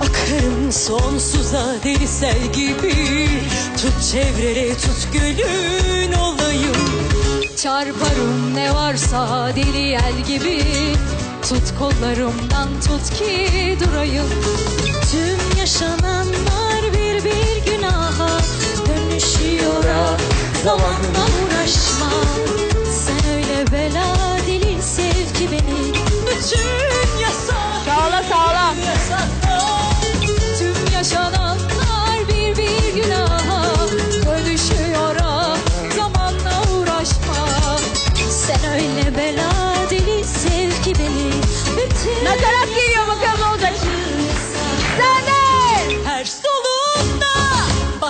Akarım sonsuza deli sel gibi. Tut çevrere tut gölün olayım. Çarparım ne varsa deli el gibi. Tut kollarımdan tut ki durayım. Tüm yaşananlar bir bir günaha Dönüşüyor ah, zamanla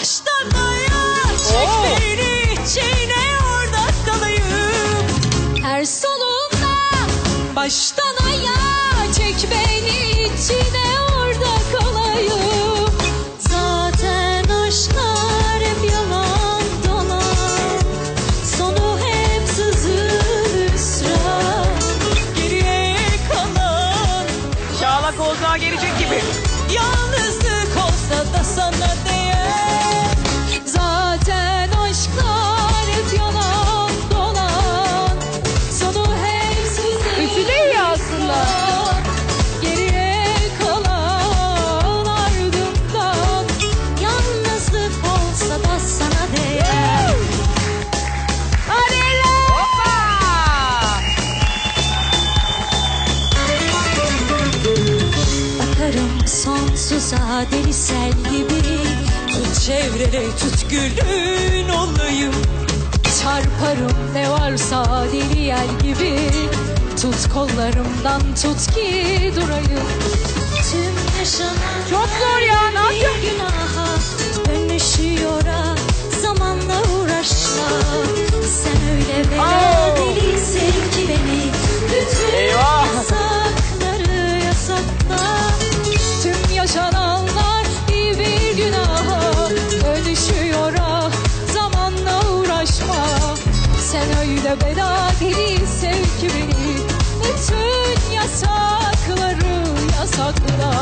baştan ayağa çek Oo. beni içine orada kalayım. Her solunda baştan ayağa çek beni içine orada kalayım. Zaten aşklar hep yalan dolan. Sonu hep sızı hüsran Geriye kalan Çağla koltuğa gelecek gibi. Yalnızlık olsa da sana değer sel gibi Tut çevrele tut gülün olayım. Çarparım ne varsa deli yel gibi. Tut kollarımdan tut ki durayım. Tüm yaşanan Çok zor ya, ne yapıyorsun? 我知道。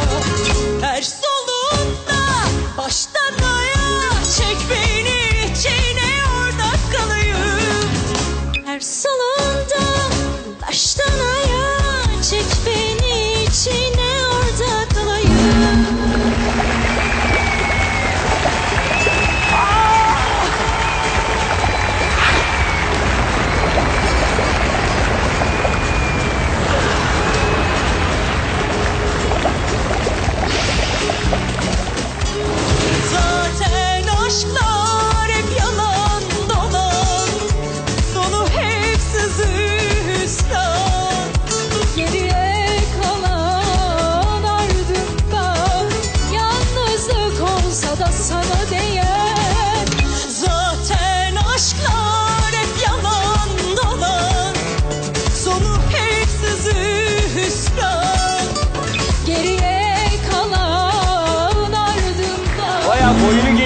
보이는